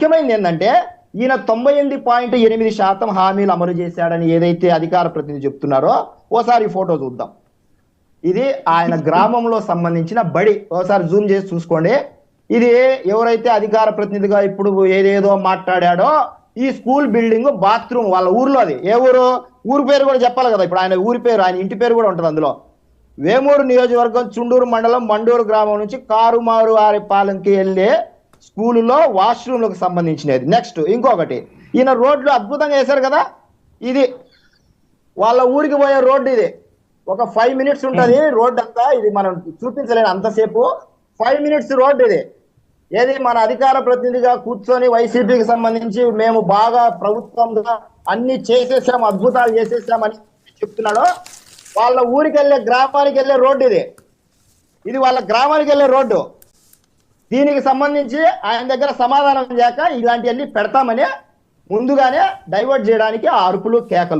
ముఖ్యమైనది ఏంటంటే ఈయన తొంభై ఎనిమిది పాయింట్ ఎనిమిది శాతం హామీలు అమలు చేశాడని ఏదైతే అధికార ప్రతినిధి చెప్తున్నారో ఓసారి ఫోటో చూద్దాం. ఇది ఆయన గ్రామంలో సంబంధించిన బడి. ఓసారి జూమ్ చేసి చూసుకోండి. ఇది ఎవరైతే అధికార ప్రతినిధిగా ఇప్పుడు ఏదేదో మాట్లాడాడో ఈ స్కూల్ బిల్డింగ్ బాత్రూమ్ వాళ్ళ ఊర్లో అది. ఏ ఊరు? ఊరి పేరు కూడా చెప్పాలి కదా. ఇప్పుడు ఆయన ఊరి పేరు ఆయన ఇంటి పేరు కూడా ఉంటుంది అందులో. వేమూరు నియోజకవర్గం చుండూరు మండలం మండూరు గ్రామం నుంచి కారుమారు వారి పాలెంకి వెళ్ళే స్కూలులో వాష్రూమ్లకు సంబంధించినది. నెక్స్ట్ ఇంకొకటి. ఈయన రోడ్లు అద్భుతంగా వేశారు కదా? ఇది వాళ్ళ ఊరికి పోయే రోడ్డు ఇది. ఒక ఫైవ్ మినిట్స్ ఉంటది రోడ్ అంతా ఇది మనం చూపించలేను అంతసేపు. ఫైవ్ మినిట్స్ రోడ్ ఇది. ఏది మన అధికార ప్రతినిధిగా కూర్చొని వైసీపీకి సంబంధించి మేము బాగా ప్రభుత్వంగా అన్ని చేసేసాం అద్భుతాలు చేసేసామని చెప్తున్నాడు వాళ్ళ ఊరికి వెళ్ళే గ్రామానికి వెళ్ళే రోడ్డు ఇది. ఇది వాళ్ళ గ్రామానికి వెళ్ళే రోడ్డు. దీనికి సంబంధించి ఆయన దగ్గర సమాధానం లేక ఇలాంటివన్నీ పెడతామని ముందుగానే డైవర్ట్ చేయడానికి ఆ అరుపులు కేకలు.